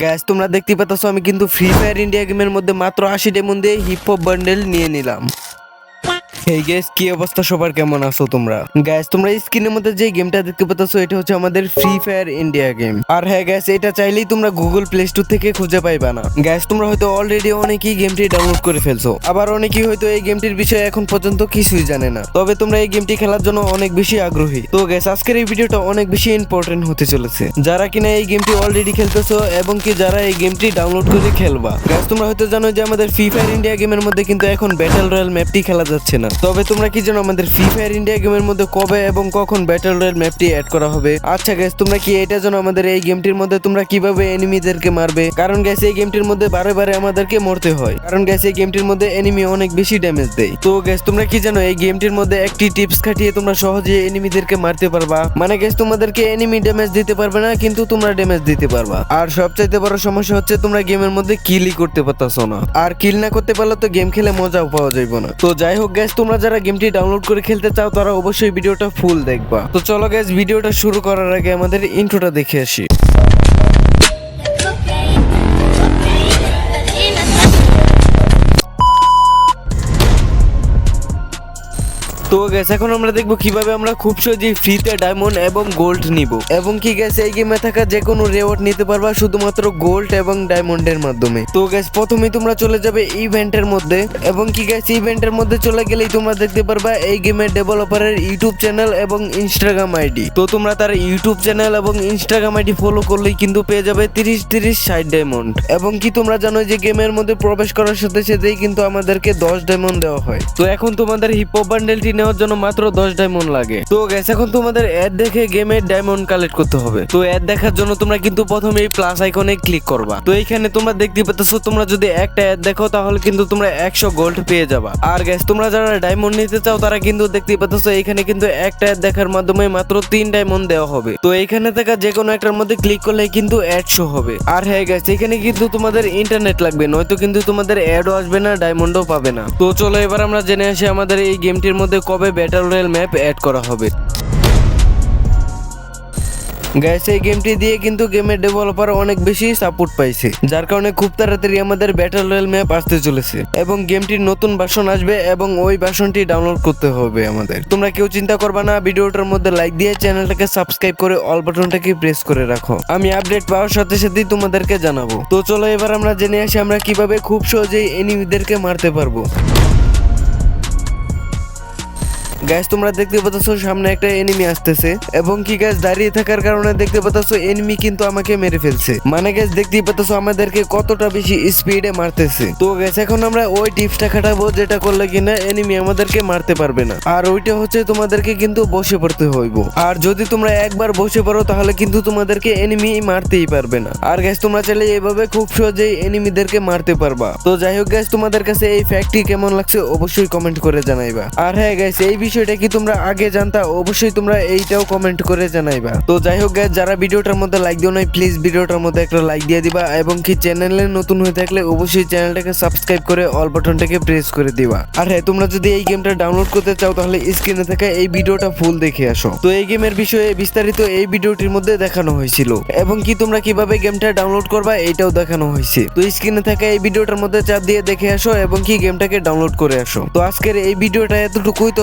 Gas তোমরা দেখতে পাচ্ছ আমি কিন্তু ফ্রি ফায়ার ইন্ডিয়া গেমের মধ্যে মাত্র আশি ডেমন দিয়ে হিপ হপ বান্ডেল নিয়ে নিলাম। এই গ্যাস কি অবস্থা? সবার কেমন আছো তোমরা? গ্যাস তোমরা স্ক্রিনের মধ্যে যে গেমটা দেখতে পাচ্ছ এটা হচ্ছে আমাদের ফ্রি ফায়ার ইন্ডিয়া গেম আর হ্যাঁ গ্যাস এটা চাইলেই তোমরা গুগল প্লে স্টোর থেকে খুঁজে পাইবা না। গ্যাস তোমরা হয়তো অলরেডি অনেকেই গেমটি ডাউনলোড করে ফেলছো। আবার অনেকেই হয়তো এই গেমটির বিষয়ে এখন পর্যন্ত কিছুই জানে না। তবে তোমরা এই গেমটি খেলার জন্য অনেক বেশি আগ্রহী। তো গ্যাস আজকের এই ভিডিওটা অনেক বেশি ইম্পর্টেন্ট হতে চলেছে। যারা কিনা এই গেমটি অলরেডি খেলতেছো এবং কি যারা এই গেমটি ডাউনলোড করে খেলবা। গ্যাস তোমরা হয়তো জানো যে আমাদের ফ্রি ফায়ার ইন্ডিয়া গেমের মধ্যে কিন্তু এখন ব্যাটেল রয়্যাল ম্যাপটি খেলা যাচ্ছে না। তবে তোমরা কি জানো আমাদের ফ্রি ফায়ার ইন্ডিয়া গেমের মধ্যে কবে এবং কখন ব্যাটেল রয়্যাল ম্যাপটি অ্যাড করা হবে? আচ্ছা গ্যাস তোমরা কি এটা জানো আমাদের এই গেমটির মধ্যে তোমরা কীভাবে এনিমিদেরকে মারবে? কারণ গ্যাস এই গেমটির মধ্যে বারে বারে আমাদেরকে মরতে হয়। কারণ গ্যাস এই গেমটির মধ্যে এনিমি অনেক বেশি ড্যামেজ দেয়। তো গ্যাস তোমরা কি জানো এই গেমটির মধ্যে একটি টিপস খাটিয়ে তোমরা সহজে এনিমিদেরকে মারতে পারবা? মানে গ্যাস তোমাদেরকে এনিমি ড্যামেজ দিতে পারবে না, কিন্তু তোমরা ড্যামেজ দিতে পারবা। আর সবচাইতে বড় সমস্যা হচ্ছে তোমরা গেমের মধ্যে কিলই করতে পারতাছো না। আর কিল না করতে পারলে তো গেম খেলে মজাও পাওয়া যাইব না। তো যাই হোক গ্যাস তোমরা যারা গেমটি ডাউনলোড করে খেলতে চাও, তারা অবশ্যই ভিডিওটা ফুল দেখবা। তো চলো গ্যাস ভিডিওটা শুরু করার আগে আমাদের ইন্ট্রোটা দেখে আসি। তো গ্যাস এখন আমরা দেখব কীভাবে আমরা খুব সহজেই ফ্রিতে ডায়মন্ড এবং গোল্ড নিব। এবং কি গেছে এই গেমে থাকা যে কোনো রেওয়ার্ড নিতে পারবা শুধুমাত্র গোল্ড এবং ডায়মন্ডের মাধ্যমে। তো গ্যাস প্রথমে তোমরা চলে যাবে ইভেন্টের মধ্যে। এবং কি গ্যাস ইভেন্টের মধ্যে চলে গেলেই তোমরা দেখতে পারবা এই গেমের ডেভেলপারের ইউটিউব চ্যানেল এবং ইনস্টাগ্রাম আইডি তো তোমরা তার ইউটিউব চ্যানেল এবং ইনস্টাগ্রাম আইডি ফলো করলেই কিন্তু পেয়ে যাবে তিরিশ তিরিশ ষাট ডায়মন্ড এবং কি তোমরা জানো যে গেমের মধ্যে প্রবেশ করার সাথে সাথেই কিন্তু আমাদেরকে দশ ডায়মন্ড দেওয়া হয়। তো এখন তোমাদের হিপহপ বান্ডেলটি নেওয়ার জন্য মাত্র দশ ডায়মন্ড লাগে। তো গ্যাস এখন তোমাদের অ্যাড দেখে গেমের ডায়মন্ড কালেক্ট করতে হবে। তো অ্যাড দেখার জন্য তোমরা কিন্তু প্রথমে এই প্লাস আইকনে ক্লিক করবা। তো এইখানে তোমরা দেখতে পাচ্ছ তোমরা যদি একটা অ্যাড দেখো, তাহলে কিন্তু তোমরা একশো গোল্ড পেয়ে যাবা। আর গ্যাস তোমরা যারা ডায়মন্ড নিতে চাও, তারা কিন্তু দেখতে পাচ্ছ এইখানে কিন্তু একটা অ্যাড দেখার মাধ্যমে মাত্র তিন ডায়মন্ড দেওয়া হবে। তো এইখানে থাকা যে কোনো একটার মধ্যে ক্লিক করলে কিন্তু অ্যাড শো হবে। আর হ্যাঁ গ্যাস এখানে কিন্তু তোমাদের ইন্টারনেট লাগবে, নয়তো কিন্তু তোমাদের অ্যাডও আসবে না ডায়মন্ডও পাবে না। তো চলো এবার আমরা জেনে আসি আমাদের এই গেমটির মধ্যে কবে ব্যাটল রয়্যাল ম্যাপ অ্যাড করা হবে? গ্যাস এই গেমটি দিয়ে কিন্তু গেমের ডেভেলপার অনেক বেশি সাপোর্ট পাইছে। যার কারণে খুব তাড়াতাড়ি আমাদের ব্যাটল রয়্যাল ম্যাপ আসতে চলেছে। এবং গেমটির নতুন ভার্সন আসবে এবং ওই ভার্সনটি ডাউনলোড করতে হবে আমাদের। তোমরা কেউ চিন্তা করবা না, ভিডিওটার মধ্যে লাইক দিয়ে চ্যানেলটাকে সাবস্ক্রাইব করে অল বাটনটাকে প্রেস করে রাখো। আমি আপডেট পাওয়ার সাথে সাথেই তোমাদেরকে জানাব। তো চলো এবার আমরা জেনে আসি আমরা কীভাবে খুব সহজেই এনিমিদেরকে মারতে পারব। গ্যাস তোমরা দেখতে পাচ্ছ সামনে একটা এনিমি আসতেছে। এবং কি গ্যাস দাঁড়িয়ে থাকার কারণে দেখতে পাচ্ছ এনিমি কিন্তু আমাকে মেরে ফেলছে। মানে গ্যাস দেখতেই পাচ্ছ আমাদেরকে কতটা বেশি স্পিডে মারতেছে। তো গ্যাস এখন আমরা ওই টিপসটা খাটাবো যেটা করলে কিনা এনিমি আমাদেরকে মারতে পারবে না। আর ওইটা হচ্ছে তোমাদেরকে কিন্তু বসে পড়তে হইব। আর যদি তোমরা একবার বসে পড়ো, তাহলে কিন্তু তোমাদেরকে এনিমি মারতেই পারবে না। আর গ্যাস তোমরা চাইলে এইভাবে খুব সহজেই এনিমিদেরকে মারতে পারবা। তো যাই হোক গ্যাস তোমাদের কাছে এই ফ্যাক্টটি কেমন লাগছে অবশ্যই কমেন্ট করে জানাইবা। আর হ্যাঁ গ্যাস এই বিষয়টা কি তোমরা আগে জানতা, অবশ্যই তোমরা এইটাও কমেন্ট করে জানাইবা। তো যাই হোক যারা ভিডিওটার মধ্যে লাইক দিও নাই প্লিজ ভিডিওটার মধ্যে একটা লাইক দিয়ে দিবা এবং কি চ্যানেলে নতুন হয়ে থাকলে অবশ্যই চ্যানেলটাকে সাবস্ক্রাইব করে অল বাটনটাকে প্রেস করে দিবা। আর হ্যাঁ তোমরা যদি এই গেমটা ডাউনলোড করতে চাও, তাহলে স্ক্রিনে থাকা এই ভিডিওটা ফুল দেখে আসো। তো এই গেমের বিষয়ে বিস্তারিত এই ভিডিওটির মধ্যে দেখানো হয়েছিল। এবং কি তোমরা কীভাবে গেমটা ডাউনলোড করবা, এটাও দেখানো হয়েছে। তো স্ক্রিনে থাকা এই ভিডিওটার মধ্যে চাপ দিয়ে দেখে আসো এবং কি গেমটাকে ডাউনলোড করে আসো। তো আজকের এই ভিডিওটা এতটুকুই, তো